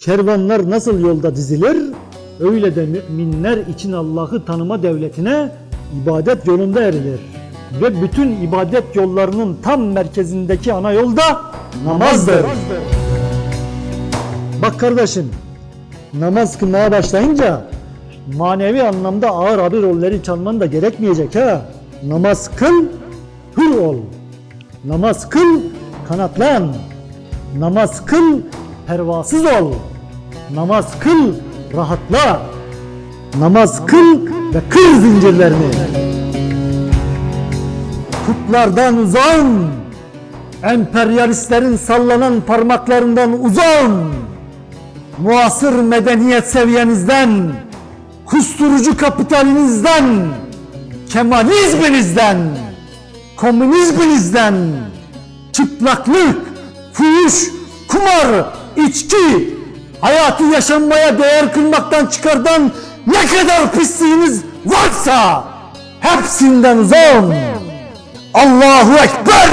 Kervanlar nasıl yolda dizilir, öyle de müminler için Allah'ı tanıma devletine ibadet yolunda erilir. Ve bütün ibadet yollarının tam merkezindeki ana yolda namazdır. Bak kardeşim, namaz kılmaya başlayınca manevi anlamda ağır abi rolleri çalman da gerekmeyecek ha. Namaz kıl, hür ol. Namaz kıl, kanatlan. Namaz kıl, pervasız ol. Namaz kıl, rahatla. Namaz kıl ve kır zincirlerini. Putlardan uzan. Emperyalistlerin sallanan parmaklarından uzan. Muasır medeniyet seviyenizden, kusturucu kapitalinizden, Kemalizminizden, komünizminizden, çıplaklık, fuhuş, kumar, içki, hayatı yaşanmaya değer kılmaktan çıkardan ne kadar pisliğiniz varsa hepsinden uzan. Allahu Ekber!